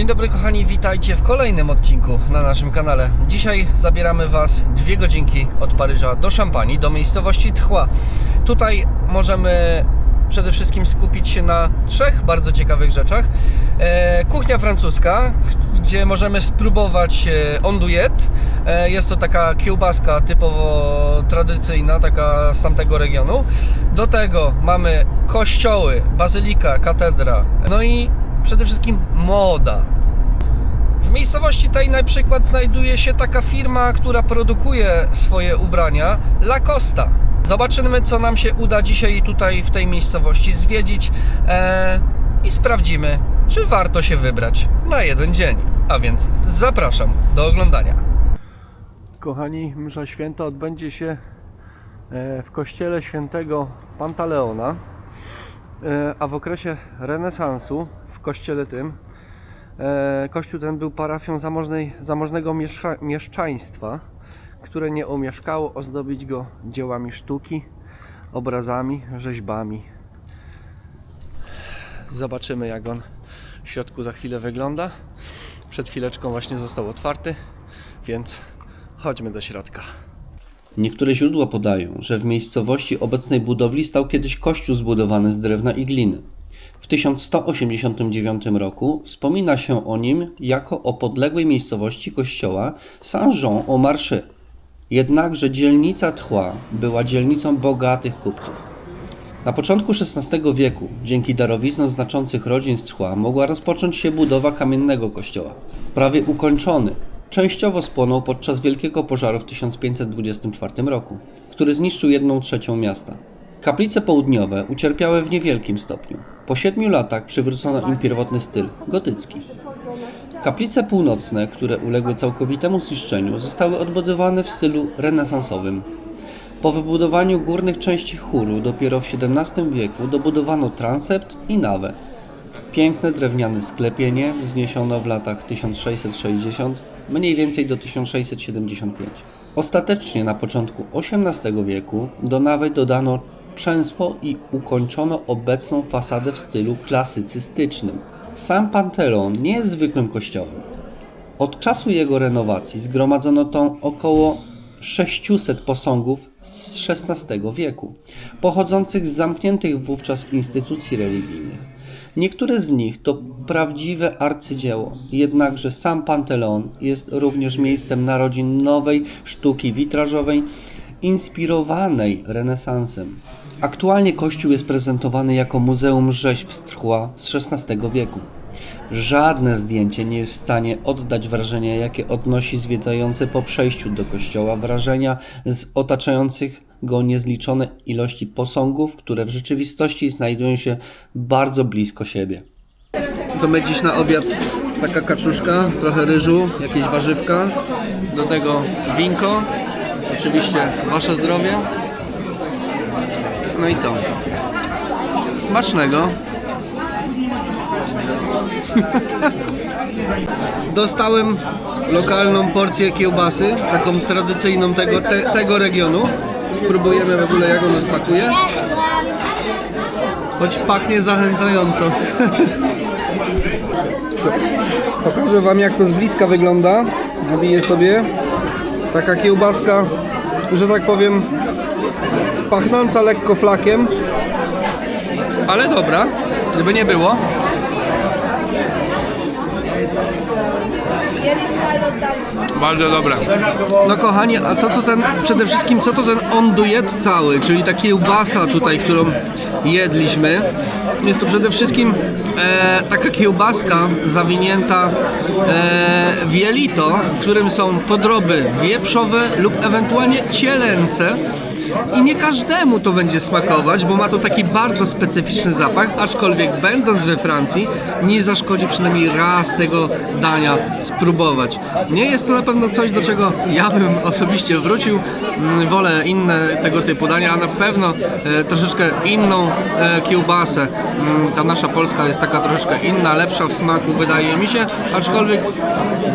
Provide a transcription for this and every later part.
Dzień dobry kochani, witajcie w kolejnym odcinku na naszym kanale. Dzisiaj zabieramy Was dwie godzinki od Paryża do Szampanii, do miejscowości Tchła. Tutaj możemy przede wszystkim skupić się na trzech bardzo ciekawych rzeczach. E, kuchnia francuska, gdzie możemy spróbować e, ondouillette. E, jest to taka kiełbaska typowo tradycyjna, taka z tamtego regionu. Do tego mamy kościoły, bazylika, katedra, no i przede wszystkim moda. W miejscowości tej na przykład znajduje się taka firma, która produkuje swoje ubrania Lacosta. Zobaczymy, co nam się uda dzisiaj tutaj w tej miejscowości zwiedzić e, i sprawdzimy, czy warto się wybrać na jeden dzień. A więc zapraszam do oglądania. Kochani, msza święta odbędzie się e, w kościele świętego Pantaleona, e, a w okresie renesansu w kościele tym E, Kościół ten był parafią zamożnej, zamożnego mieszka, mieszczaństwa, które nie omieszkało ozdobić go dziełami sztuki, obrazami, rzeźbami. Zobaczymy jak on w środku za chwilę wygląda. Przed chwileczką właśnie został otwarty, więc chodźmy do środka. Niektóre źródła podają, że w miejscowości obecnej budowli stał kiedyś kościół zbudowany z drewna i gliny. W 1189 roku wspomina się o nim jako o podległej miejscowości kościoła Saint-Jean-au-Marché. Jednakże dzielnica Tchła była dzielnicą bogatych kupców. Na początku XVI wieku, dzięki darowiznom znaczących rodzin z Tchła, mogła rozpocząć się budowa kamiennego kościoła. Prawie ukończony, częściowo spłonął podczas wielkiego pożaru w 1524 roku, który zniszczył jedną trzecią miasta. Kaplice południowe ucierpiały w niewielkim stopniu. Po siedmiu latach przywrócono im pierwotny styl gotycki. Kaplice północne, które uległy całkowitemu zniszczeniu, zostały odbudowane w stylu renesansowym. Po wybudowaniu górnych części chóru dopiero w XVII wieku dobudowano transept i nawę. Piękne drewniane sklepienie wzniesiono w latach 1660 mniej więcej do 1675. Ostatecznie na początku XVIII wieku do nawy dodano przęsło i ukończono obecną fasadę w stylu klasycystycznym. Sam Panteon nie jest zwykłym kościołem. Od czasu jego renowacji zgromadzono tą około 600 posągów z XVI wieku, pochodzących z zamkniętych wówczas instytucji religijnych. Niektóre z nich to prawdziwe arcydzieło, jednakże sam Panteon jest również miejscem narodzin nowej sztuki witrażowej, inspirowanej renesansem. Aktualnie kościół jest prezentowany jako muzeum rzeźb z z XVI wieku. Żadne zdjęcie nie jest w stanie oddać wrażenia, jakie odnosi zwiedzający po przejściu do kościoła, wrażenia z otaczających go niezliczone ilości posągów, które w rzeczywistości znajdują się bardzo blisko siebie. To my dziś na obiad taka kaczuszka, trochę ryżu, jakieś warzywka, do tego winko, oczywiście wasze zdrowie. No i co? Smacznego. Dostałem lokalną porcję kiełbasy, taką tradycyjną tego, te, tego regionu. Spróbujemy w ogóle jak ona smakuje. Choć pachnie zachęcająco. Pokażę Wam jak to z bliska wygląda. Nabiję sobie. Taka kiełbaska, że tak powiem, pachnąca lekko flakiem. Ale dobra, gdyby nie było. Bardzo dobra. No kochani, a co to ten, przede wszystkim co to ten ondujet cały, czyli ta kiełbasa tutaj, którą jedliśmy. Jest to przede wszystkim e, taka kiełbaska zawinięta e, w jelito, w którym są podroby wieprzowe lub ewentualnie cielęce. I nie każdemu to będzie smakować, bo ma to taki bardzo specyficzny zapach, aczkolwiek będąc we Francji nie zaszkodzi przynajmniej raz tego dania spróbować. Nie jest to na pewno coś, do czego ja bym osobiście wrócił. Mm, Wolę inne tego typu dania, a na pewno e, troszeczkę inną e, kiełbasę. Mm, Ta nasza polska jest taka troszeczkę inna, lepsza w smaku wydaje mi się, aczkolwiek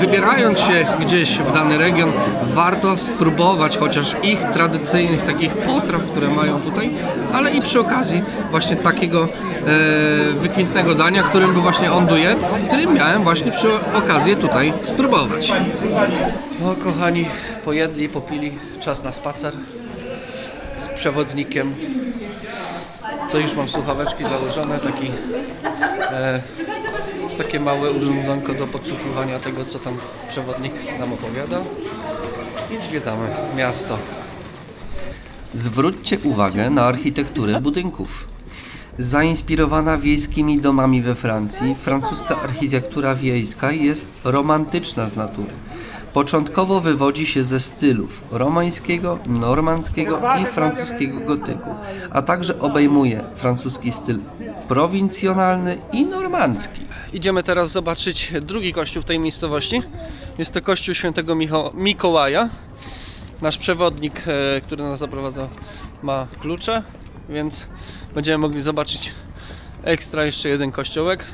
wybierając się gdzieś w dany region, warto spróbować chociaż ich tradycyjnych takich wszystkich potraw, które mają tutaj, ale i przy okazji właśnie takiego e, wykwintnego dania, którym był właśnie ondujet, który miałem właśnie przy okazji tutaj spróbować. O kochani, pojedli, popili, czas na spacer z przewodnikiem. Co już mam słuchaweczki założone, taki e, takie małe urządzonko do podsłuchiwania tego, co tam przewodnik nam opowiada. I zwiedzamy miasto. Zwróćcie uwagę na architekturę budynków. Zainspirowana wiejskimi domami we Francji, francuska architektura wiejska jest romantyczna z natury. Początkowo wywodzi się ze stylów romańskiego, normandzkiego i francuskiego gotyku, a także obejmuje francuski styl prowincjonalny i normandzki. Idziemy teraz zobaczyć drugi kościół w tej miejscowości. Jest to kościół świętego Micho- Mikołaja. Nasz przewodnik, e, który nas zaprowadza, ma klucze, więc będziemy mogli zobaczyć ekstra jeszcze jeden kościołek.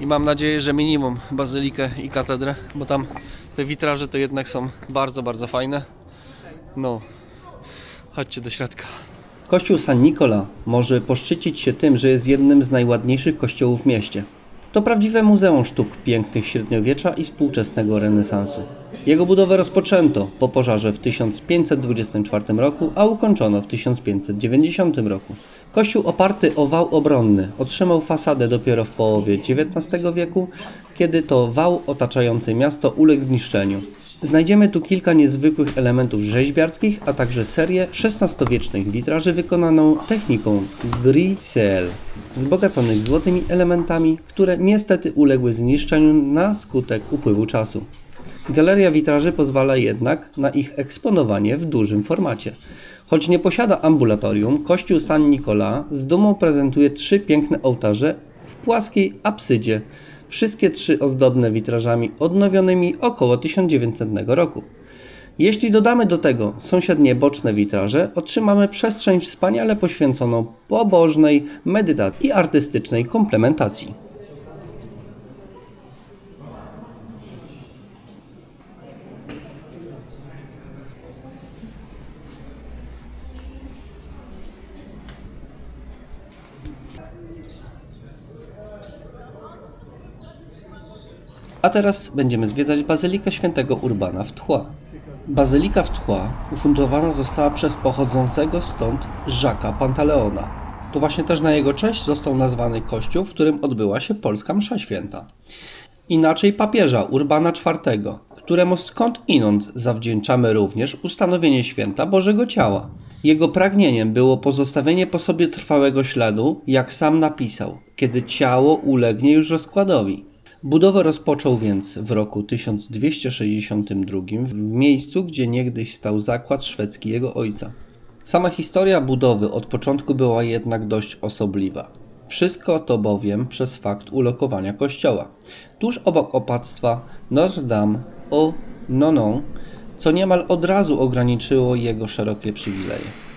I mam nadzieję, że minimum bazylikę i katedrę, bo tam te witraże to jednak są bardzo, bardzo fajne. No, chodźcie do środka. Kościół San Nicola może poszczycić się tym, że jest jednym z najładniejszych kościołów w mieście. To prawdziwe muzeum sztuk pięknych średniowiecza i współczesnego renesansu. Jego budowę rozpoczęto po pożarze w 1524 roku, a ukończono w 1590 roku. Kościół oparty o wał obronny otrzymał fasadę dopiero w połowie XIX wieku, kiedy to wał otaczający miasto uległ zniszczeniu. Znajdziemy tu kilka niezwykłych elementów rzeźbiarskich, a także serię XVI-wiecznych witraży wykonaną techniką grisel, wzbogaconych złotymi elementami, które niestety uległy zniszczeniu na skutek upływu czasu. Galeria witraży pozwala jednak na ich eksponowanie w dużym formacie. Choć nie posiada ambulatorium, kościół San Nicola z dumą prezentuje trzy piękne ołtarze w płaskiej absydzie, wszystkie trzy ozdobne witrażami odnowionymi około 1900 roku. Jeśli dodamy do tego sąsiednie boczne witraże, otrzymamy przestrzeń wspaniale poświęconą pobożnej medytacji i artystycznej komplementacji. A teraz będziemy zwiedzać Bazylikę Świętego Urbana w Tchła. Bazylika w Tchła ufundowana została przez pochodzącego stąd Żaka Pantaleona. To właśnie też na jego cześć został nazwany kościół, w którym odbyła się polska msza święta. Inaczej papieża Urbana IV, któremu skąd inąd zawdzięczamy również ustanowienie święta Bożego Ciała. Jego pragnieniem było pozostawienie po sobie trwałego śladu, jak sam napisał, kiedy ciało ulegnie już rozkładowi. Budowę rozpoczął więc w roku 1262 w miejscu, gdzie niegdyś stał zakład szwedzki jego ojca. Sama historia budowy od początku była jednak dość osobliwa. Wszystko to bowiem przez fakt ulokowania kościoła. Tuż obok opactwa Notre Dame au Nonon, co niemal od razu ograniczyło jego szerokie przywileje.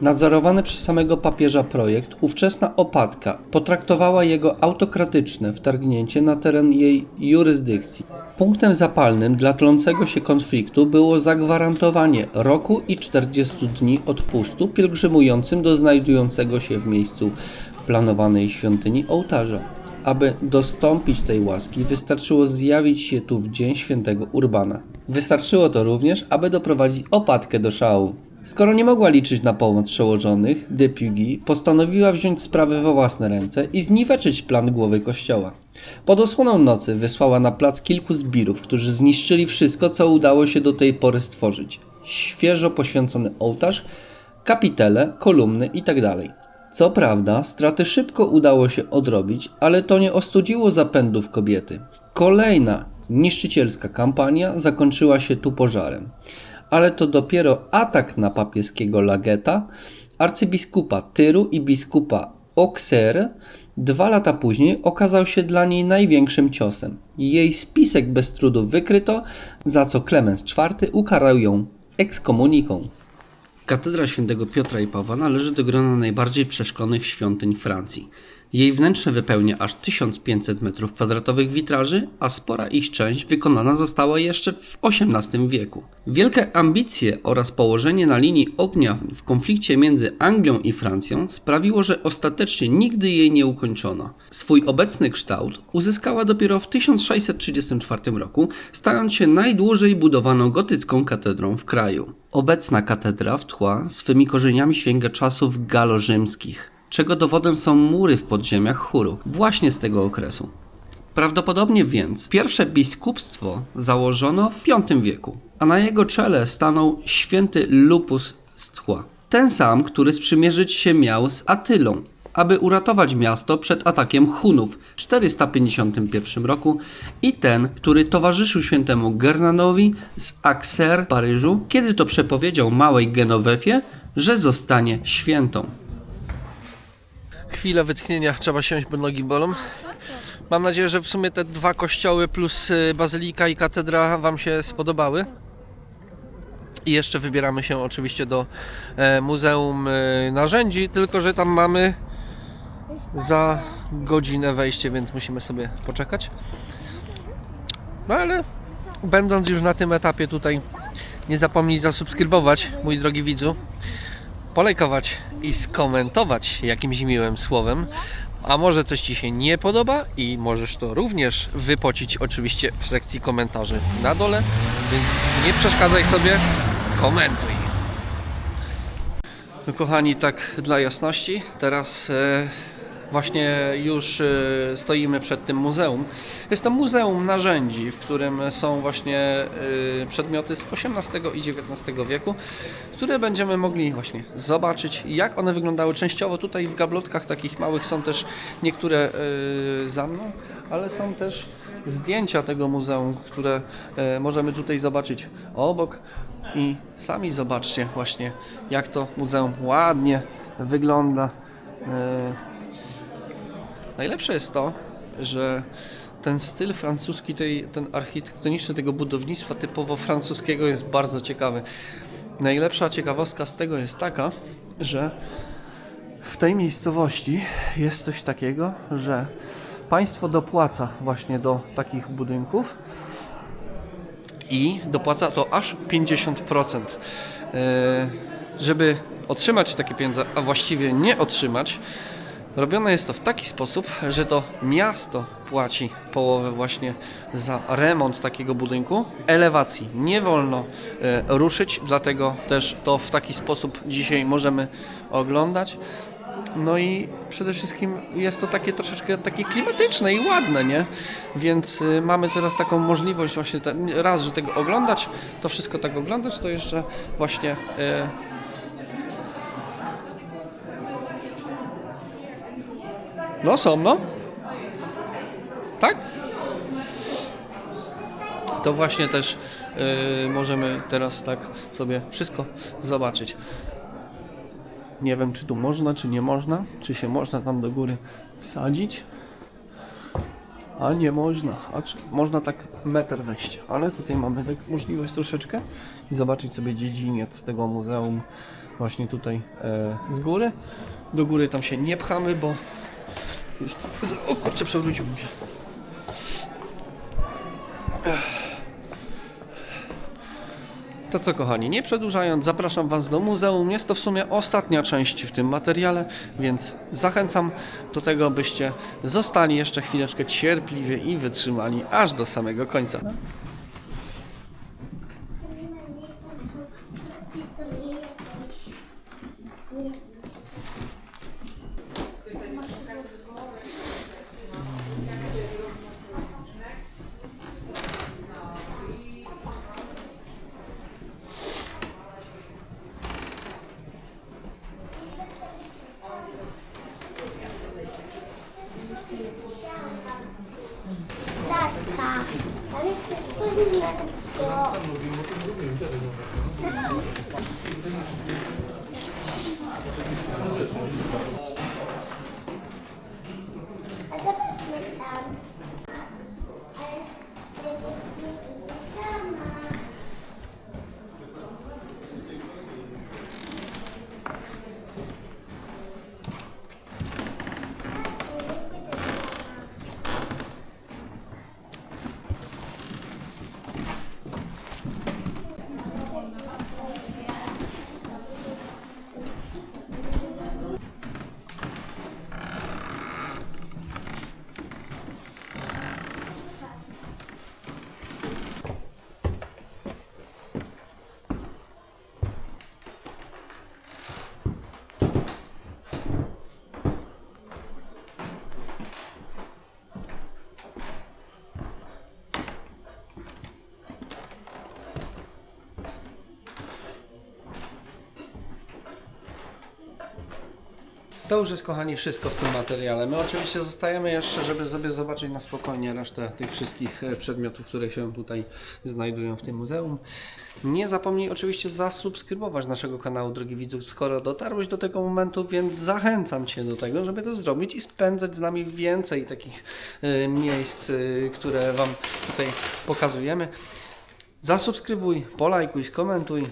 Nadzorowany przez samego papieża projekt, ówczesna opadka potraktowała jego autokratyczne wtargnięcie na teren jej jurysdykcji. Punktem zapalnym dla tlącego się konfliktu było zagwarantowanie roku i 40 dni odpustu pielgrzymującym do znajdującego się w miejscu planowanej świątyni ołtarza. Aby dostąpić tej łaski, wystarczyło zjawić się tu w dzień świętego Urbana. Wystarczyło to również, aby doprowadzić opadkę do szału. Skoro nie mogła liczyć na pomoc przełożonych, de Pugy postanowiła wziąć sprawy we własne ręce i zniweczyć plan głowy kościoła. Pod osłoną nocy wysłała na plac kilku zbirów, którzy zniszczyli wszystko, co udało się do tej pory stworzyć. Świeżo poświęcony ołtarz, kapitele, kolumny itd. Co prawda, straty szybko udało się odrobić, ale to nie ostudziło zapędów kobiety. Kolejna niszczycielska kampania zakończyła się tu pożarem ale to dopiero atak na papieskiego Lageta, arcybiskupa Tyru i biskupa Auxerre dwa lata później okazał się dla niej największym ciosem. Jej spisek bez trudu wykryto, za co Klemens IV ukarał ją ekskomuniką. Katedra świętego Piotra i Pawła należy do grona najbardziej przeszklonych świątyń Francji. Jej wnętrze wypełnia aż 1500 m2 witraży, a spora ich część wykonana została jeszcze w XVIII wieku. Wielkie ambicje oraz położenie na linii ognia w konflikcie między Anglią i Francją sprawiło, że ostatecznie nigdy jej nie ukończono. Swój obecny kształt uzyskała dopiero w 1634 roku, stając się najdłużej budowaną gotycką katedrą w kraju. Obecna katedra w tła swymi korzeniami sięga czasów galorzymskich czego dowodem są mury w podziemiach chóru, właśnie z tego okresu. Prawdopodobnie więc pierwsze biskupstwo założono w V wieku, a na jego czele stanął święty Lupus z Tchła. Ten sam, który sprzymierzyć się miał z Atylą, aby uratować miasto przed atakiem Hunów w 451 roku i ten, który towarzyszył świętemu Gernanowi z Auxerre w Paryżu, kiedy to przepowiedział małej Genowefie, że zostanie świętą. Chwilę wytchnienia, trzeba siąść, bo nogi bolą. Mam nadzieję, że w sumie te dwa kościoły plus y, bazylika i katedra Wam się spodobały. I jeszcze wybieramy się oczywiście do e, Muzeum e, Narzędzi, tylko że tam mamy za godzinę wejście, więc musimy sobie poczekać. No ale będąc już na tym etapie tutaj, nie zapomnij zasubskrybować, mój drogi widzu, polajkować i skomentować jakimś miłym słowem. A może coś Ci się nie podoba i możesz to również wypocić oczywiście w sekcji komentarzy na dole, więc nie przeszkadzaj sobie, komentuj. No, kochani, tak dla jasności, teraz e, właśnie już e, stoimy przed tym muzeum. Jest to muzeum narzędzi, w którym są właśnie e, przedmioty z XVIII i XIX wieku, które będziemy mogli właśnie zobaczyć, jak one wyglądały częściowo. Tutaj w gablotkach takich małych są też niektóre e, za mną, ale są też zdjęcia tego muzeum, które możemy tutaj zobaczyć obok. I sami zobaczcie właśnie, jak to muzeum ładnie wygląda. Najlepsze jest to, że ten styl francuski, tej, ten architektoniczny tego budownictwa typowo francuskiego jest bardzo ciekawy. Najlepsza ciekawostka z tego jest taka, że w tej miejscowości jest coś takiego, że państwo dopłaca właśnie do takich budynków i dopłaca to aż 50%. E, Żeby otrzymać takie pieniądze, a właściwie nie otrzymać, robione jest to w taki sposób, że to miasto płaci połowę właśnie za remont takiego budynku. Elewacji nie wolno e, ruszyć, dlatego też to w taki sposób dzisiaj możemy oglądać. No i przede wszystkim jest to takie troszeczkę takie klimatyczne i ładne, nie? Więc y, mamy teraz taką możliwość właśnie raz, że tego oglądać, to wszystko tak oglądać, to jeszcze właśnie No są, no. Tak? To właśnie też y, możemy teraz tak sobie wszystko zobaczyć. Nie wiem, czy tu można, czy nie można. Czy się można tam do góry wsadzić. A nie można. A czy, można tak metr wejść. Ale tutaj mamy tak możliwość troszeczkę i zobaczyć sobie dziedziniec tego muzeum właśnie tutaj e, z góry. Do góry tam się nie pchamy, bo jest... O kurczę, przewrócił mi się. To co kochani, nie przedłużając, zapraszam Was do muzeum. Jest to w sumie ostatnia część w tym materiale, więc zachęcam do tego, byście zostali jeszcze chwileczkę cierpliwie i wytrzymali aż do samego końca. To już jest, kochani, wszystko w tym materiale. My oczywiście zostajemy jeszcze, żeby sobie zobaczyć na spokojnie resztę tych wszystkich e, przedmiotów, które się tutaj znajdują w tym muzeum. Nie zapomnij oczywiście zasubskrybować naszego kanału, drogi widzu, skoro dotarłeś do tego momentu, więc zachęcam Cię do tego, żeby to zrobić i spędzać z nami więcej takich e, miejsc, e, które Wam tutaj pokazujemy. Zasubskrybuj, polajkuj, skomentuj.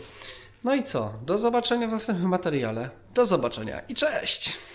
No i co? Do zobaczenia w następnym materiale. Do zobaczenia i cześć!